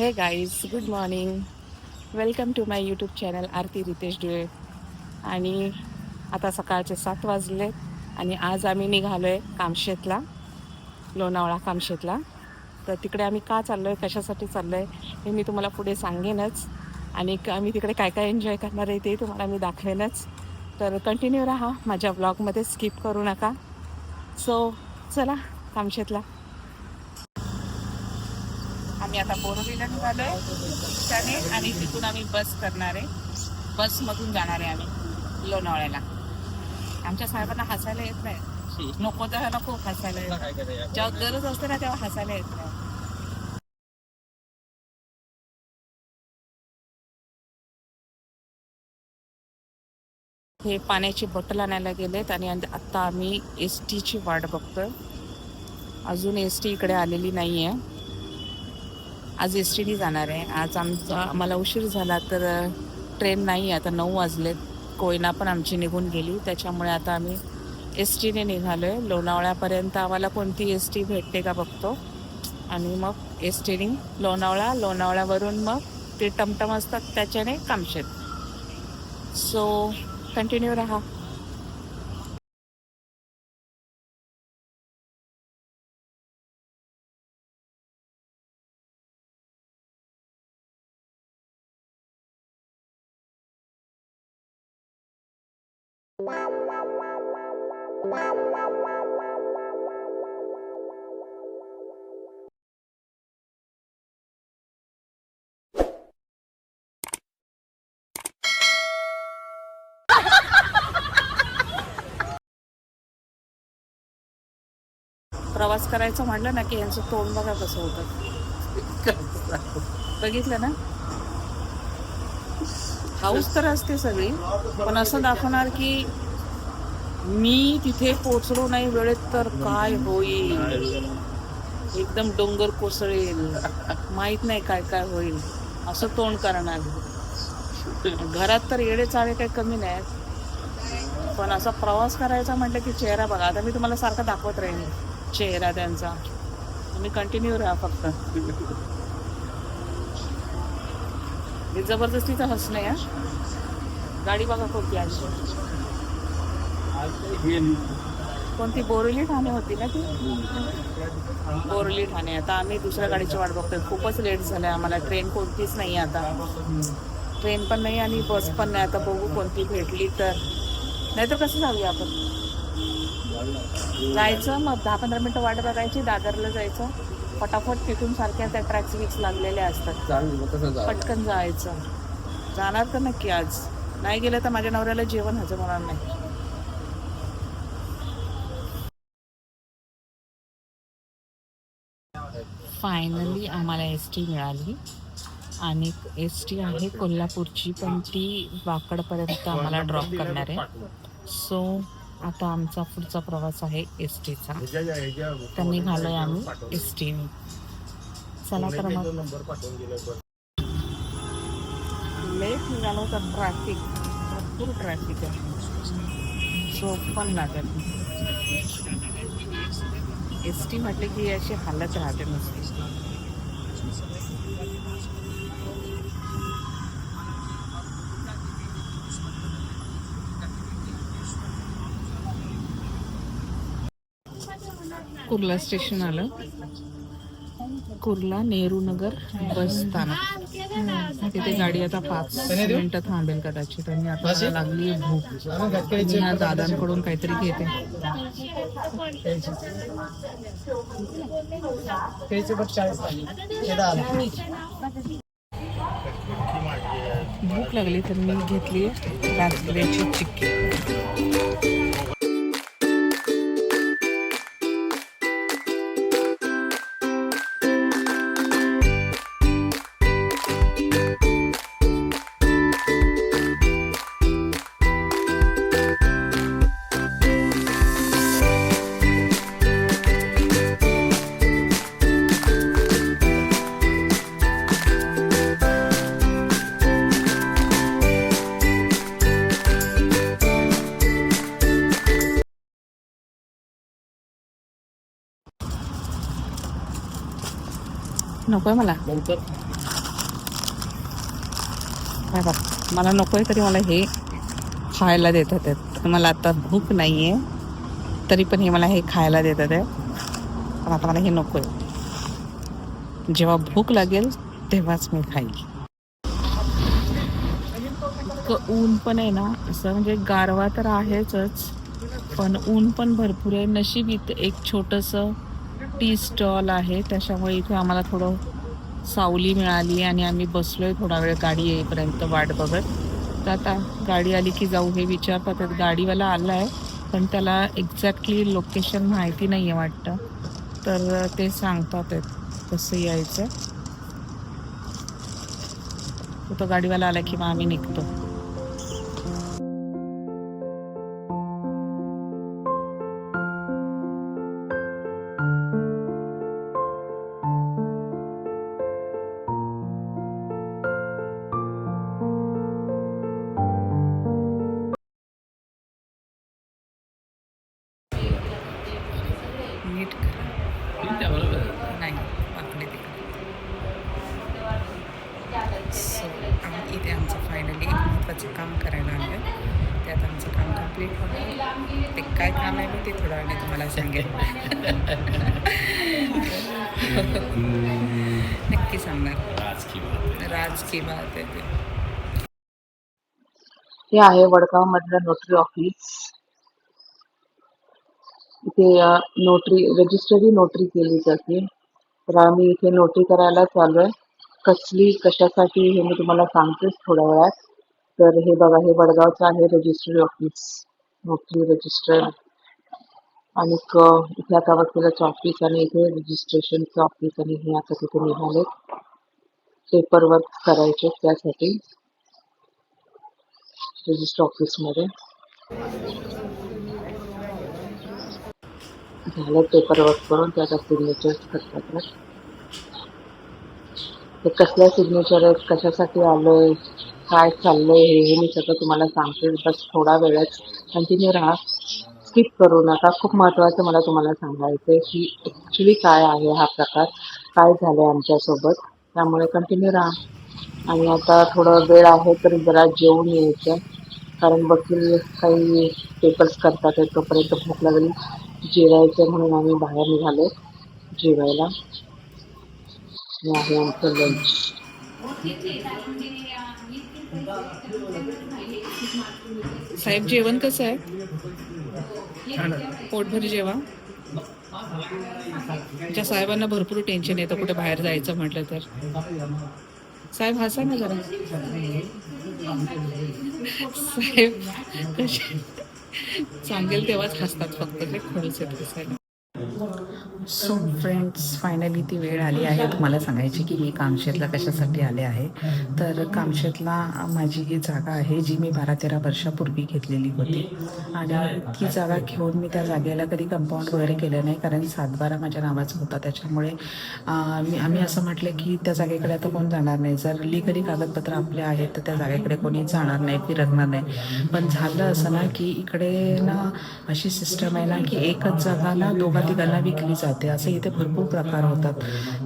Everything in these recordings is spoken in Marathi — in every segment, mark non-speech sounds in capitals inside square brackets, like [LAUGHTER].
Hey guys good morning welcome to my YouTube channel Aarti Ritesh Dule आणि आता सकाळचे सात वाजले आणि आज आम्ही निघालो आहे कामशेतला लोणावळा कामशेतला. तर तिकडे आम्ही का चाललो आहे कशासाठी चाललो आहे हे मी तुम्हाला पुढे सांगेनच. आणि क- आम्ही तिकडे काय काय एन्जॉय करणार आहे ते तुम्हाला मी दाखवेनच. तर कंटिन्यू राहा माझ्या ब्लॉगमध्ये स्किप करू नका. सो चला कामशेतला. आम्ही आता बोरवलीला आहे. त्याने आणि तिथून आम्ही बस करणार आहे. बसमधून जाणार आहे आम्ही लोणावळ्याला. आमच्या साहेबांना हसायला येत नाही. नको तर नको हसायला येत जेव्हा गरज असते ना तेव्हा हसायला येत नाही. हे पाण्याची बॉटल आणायला गेलेत आणि आता आम्ही एस टीची वाट बघतोय. अजून एस टी इकडे आलेली नाही आहे आज एस टीने जाणार आहे. आज आमचा आम्हाला उशीर झाला तर ट्रेन नाही आहे आता नऊ वाजलेत. कोयना पण आमची निघून गेली. त्याच्यामुळे आता आम्ही एस टीने निघालो आहे लोणावळ्यापर्यंत आम्हाला कोणती एस टी भेटते का बघतो. आणि मग एस टीने लोणावळा लोणावळ्यावरून मग ते टमटम असतात त्याच्याने कामशेत सो कंटिन्यू राहा. प्रवास करायचं म्हणलं ना की यांचं तोंड बघा कसं होतं. बघितलं ना? हाऊस तर असते सगळी पण असं दाखवणार की मी तिथे पोचलो नाही वेळेत तर काय होईल? एकदम डोंगर कोसळेल. माहीत नाही काय काय होईल. असं तोंड करणार. घरात तर येडे चाळे काही कमी नाहीत. पण असा प्रवास करायचा म्हटलं की चेहरा बघा. आता मी तुम्हाला सारखा दाखवत राहीन. चेहरा त्यांचा. तुम्ही कंटिन्यू राहा फक्त. हे जबरदस्तीचं हसणं आहे गाडी बघा कोणती आली. कोणती? बोरली ठाणे होती ना ती? बोरली ठाणे. आता आम्ही दुसऱ्या गाडीची वाट बघतोय. खूपच लेट झालं आम्हाला. ट्रेन कोणतीच नाही आता. ट्रेन पण नाही आणि बस पण नाही. आता बघू कोणती भेटली तर. नाहीतर कसं जाऊया आपण? जायचं? मग दहा पंधरा मिनिटं वाट बघायची दादरला जायचं. पटापट तिथून सारख्या त्या ट्रॅक्स विक्स लागलेल्या असतात. पटकन जायचं. जाणार तर नक्की आज. नाही गेलं तर माझ्या नवऱ्याला जेवण हजम होणार नाही. फायनली आम्हाला एस टी मिळाली. आणि एस टी आहे कोल्हापूरची पण ती वाकडपर्यंत आम्हाला ड्रॉप करणार आहे. सो आता आमचा पुढचा प्रवास आहे एस टीचा तर निघालोय आम्ही एस टीने चला तर मग. लेट निघालो तर. ट्रॅफिक भरपूर ट्रॅफिक आहे. झोप पण लागत एस टी म्हटले की अशी हालत राहते नुसती. कुर्ला स्टेशन आलं. कुर्ला नेहरू नगर बस स्थानक. तिथे गाडी आता पाच मिनिटं थांबेल कदाचित. आणि आता लागली भूक. ह्या दादांकडून काहीतरी घेते. भूक लागली तर मी घेतली राजगिऱ्याची चिक्की. नकोय मला. काय बघ मला नको आहे तरी मला हे खायला देतात आहेत. मला आता भूक नाही आहे तरी पण हे मला हे खायला देतात आहे पण आता मला हे नको आहे जेव्हा भूक लागेल तेव्हाच मी खाईल. ऊन पण आहे ना असं म्हणजे गारवा तर आहेच पण ऊन पण भरपूर आहे. नशीब इथं एक छोटंसं टी स्टॉल आहे त्याच्यामुळे इथे आम्हाला थोडं सावली मिळाली आणि आम्ही बसलोय थोडा वेळ गाडी येईपर्यंत वाट बघत. तर आता गाडी आली की जाऊ हे विचारतात आहेत. गाडीवाला आला आहे पण त्याला एक्झॅक्टली लोकेशन माहिती नाही आहे वाटतं. तर ते सांगतात आहेत कसं यायचं. तो गाडीवाला आला की मग आम्ही निघतो. नीट नाही वाकडे तिकडे. सो आम्ही इथे आमचं फायनली एक महत्त्वाचं काम करायला आलं आहे त्यात आमचं काम कंप्लीट होणार. ते काय काम आहे मी ते थोड्या वेळाने तुम्हाला सांगेन. [LAUGHS] नक्की सांगणार. आज की बात है राज की बात आहे ते. हे आहे वडगाव मधलं नोटरी ऑफिस इथे नोटरी रजिस्टरी नोटरी केली जाते. तर आम्ही इथे नोटरी करायला चालू आहे. कसली कशासाठी हे मी तुम्हाला सांगतेच थोड्या वेळात. तर हे बघा हे वडगावचं आहे रजिस्ट्री ऑफिस नोटरी रजिस्टर आणि इथे आता वकिलाचं ऑफिस आणि इथे रजिस्ट्रेशनचं ऑफिस आणि हे आता तिथे निघाले पेपर वर्क करायचे त्यासाठी. रजिस्टर ऑफिसमध्ये झालं पेपर वर्क करून त्याचा सिग्नेचर करतात ना. ते कसल्या सिग्नेचर आहेत कशासाठी आलोय काय चाललंय हे हे मी सगळं तुम्हाला सांगते. बस थोडा वेळच कंटिन्यू राहा. स्किप करू नका. खूप महत्त्वाचं मला तुम्हाला सांगायचं आहे की ॲक्च्युली काय आहे हा प्रकार काय झालं आहे आमच्यासोबत. त्यामुळे कंटिन्यू राहा. आणि आता थोडं वेळ आहे तर जरा जेवून यायचं. कारण वकील काही पेपर्स करतात तोपर्यंत भूक लागली. जेवायचं म्हणून आम्ही बाहेर निघालो. जेवायला. आहे आमचं लंच साहेब जेवण कसं आहे? पोटभर जेवा. ज्या साहेबांना भरपूर टेन्शन येतं कुठे बाहेर जायचं म्हटलं तर. साहेब हसा ना जरा. साहेब कसे? सांगेल तेव्हाच हसतात फक्त ते खडूस येत साहेब सो फ्रेंड्स फायनली ती वेळ आली आहे. तुम्हाला सांगायची की मी कामशेतला कशासाठी आले आहे. तर कामशेतला माझी ही जागा आहे जी मी बारा तेरा वर्षापूर्वी घेतलेली होती. आणि ती जागा घेऊन मी त्या जागेला कधी कंपाऊंड वगैरे केलं नाही कारण सातबारा माझ्या नावाचा होता. त्याच्यामुळे मी आम्ही असं म्हटलं की त्या जागेकडे आता कोण जाणार नाही. जर लिगली कागदपत्र आपले आहेत तर त्या जागेकडे कोणी जाणार नाही फिरकणार नाही. पण झालं असं ना की इकडे ना अशी सिस्टम आहे ना की एकच जागा ना दोघा तिघांना विकली जाते. असे इथे भरपूर प्रकार होतात.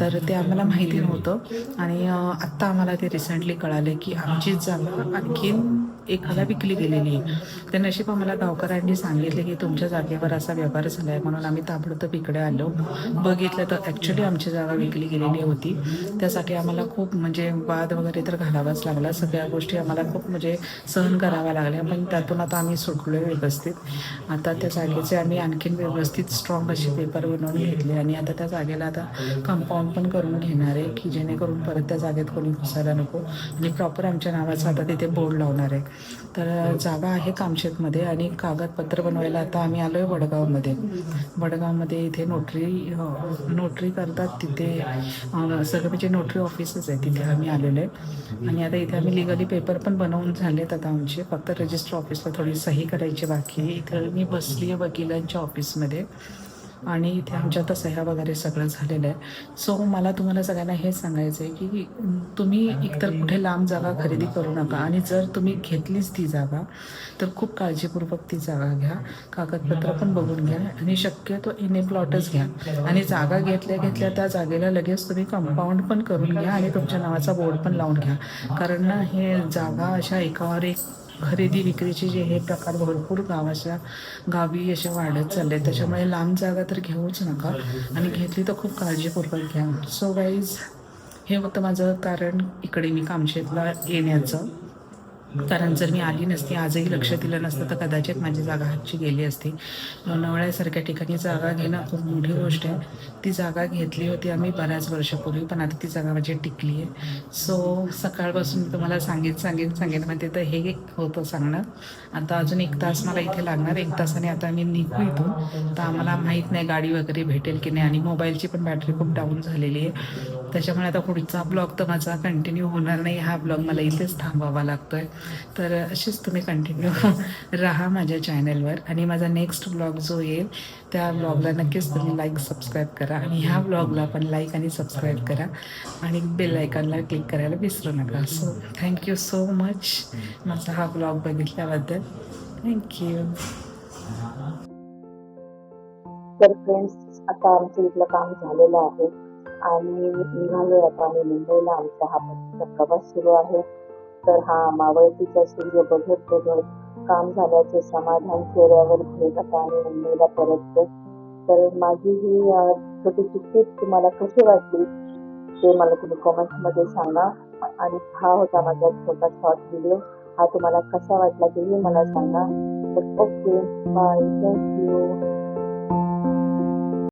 तर ते आम्हाला माहिती नव्हतं. आणि आत्ता आम्हाला ते रिसेंटली कळाले की आमचीच जागा आणखीन एखादा विकली गेलेली आहे नशीब आम्हाला गावकऱ्यांनी सांगितले की तुमच्या जागेवर असा व्यवहार झाला आहे म्हणून आम्ही ताबडतोब इकडे आलो. बघितलं तर ॲक्च्युली आमची जागा विकली गेलेली होती. त्यासाठी आम्हाला खूप म्हणजे वाद वगैरे तर घालावाच लागला. सगळ्या गोष्टी आम्हाला खूप म्हणजे सहन कराव्या लागल्या. पण त्यातून आता आम्ही सुटलो व्यवस्थित. आता त्या जागेचे आम्ही आणखीन व्यवस्थित स्ट्रॉंग असे पेपर बनवून घेतले. आणि आता त्या जागेला आता कंपाऊंड पण करून घेणार आहे की जेणेकरून परत त्या जागेत कोणी घुसायला नको. आणि प्रॉपर आमच्या नावाचा आता तिथे बोर्ड लावणार आहे. तर जागा आहे कामशेतमध्ये आणि कागदपत्र बनवायला आता आम्ही आलो आहे वडगावमध्ये. वडगावमध्ये इथे नोटरी नोटरी करतात तिथे सगळं म्हणजे नोटरी ऑफिसच आहे तिथे आम्ही आलेलो आहे. आणि आता इथे आम्ही लिगली पेपर पण बनवून झालेत आता आमचे. फक्त रजिस्टर ऑफिसला थोडी सही करायची बाकी आहे. इथं मी बसली आहे वकिलांच्या ऑफिसमध्ये आणि इथे आमच्या आता सह्या वगैरे सगळं झालेलं आहे. सो मला तुम्हाला सगळ्यांना हेच सांगायचं आहे की तुम्ही एकतर कुठे लांब जागा खरेदी करू नका आणि जर तुम्ही घेतलीच ती जागा तर खूप काळजीपूर्वक ती जागा घ्या कागदपत्र पण बघून घ्या आणि शक्यतो एने प्लॉटच घ्या. आणि जागा घेतल्या घेतल्या त्या जागेला लगेच तुम्ही कंपाऊंड पण करून घ्या आणि तुमच्या नावाचा बोर्ड पण लावून घ्या. कारण ना हे जागा अशा एकावर एक खरेदी विक्रीचे जे हे प्रकार भरपूर गावाच्या गावी असे वाढत चालले. त्याच्यामुळे लांब जागा तर घेऊच नका आणि घेतली तर खूप काळजीपूर्वक घ्या. सो वाईज हे होतं माझं कारण इकडे मी कामशेतला येण्याचं. कारण जर मी आली नसती आजही लक्ष दिलं नसतं तर कदाचित माझी जागा हातची गेली असती. लोणावळ्यासारख्या ठिकाणी जागा घेणं खूप मोठी गोष्ट आहे. ती जागा घेतली होती आम्ही बऱ्याच वर्षापूर्वी पण आता ती जागा माझी टिकली आहे. सो सकाळपासून तुम्हाला सांगेन सांगेन सांगेन म्हणजे तर हे होतं सांगणं. आता अजून एक तास मला इथे लागणार. एक तासाने आता मी निघू इथून. तर आम्हाला माहीत नाही गाडी वगैरे भेटेल की नाही. आणि मोबाईलची पण बॅटरी खूप डाऊन झालेली आहे. त्याच्यामुळे आता पुढचा ब्लॉग तर माझा कंटिन्यू होणार नाही. हा ब्लॉग मला इथेच थांबावा लागतोय. तर अशीच तुम्ही कंटिन्यू [LAUGHS] राहा माझ्या चॅनलवर आणि माझा नेक्स्ट ब्लॉग जो येईल त्या ब्लॉगला नक्कीच तुम्ही लाईक सबस्क्राईब करा. आणि ह्या ब्लॉगला पण लाईक आणि सबस्क्राईब करा. आणि बेल आयकॉनला क्लिक करायला विसरू नका. सो थँक्यू सो मच माझा हा ब्लॉग बघितल्याबद्दल. थँक्यू तर फ्रेंड्स आता आमचं इथलं काम झालेलं आहे. आणि निघालोय आता आणि मुंबईला. आमचा हा प्रवास सुरू आहे. तर हा मावळतीचा सूर्य बघत बघत काम झाल्याचे समाधान चेहऱ्यावर घेत आता मुंबईला परततो तर माझी ही छोटी चुकी तुम्हाला कशी वाटली ते मला तुम्ही कॉमेंटमध्ये सांगा. आणि हा होता माझा छोटा शॉर्ट व्हिडिओ हा तुम्हाला कसा वाटला तेही मला सांगा. तर ओके बाय थँक्यू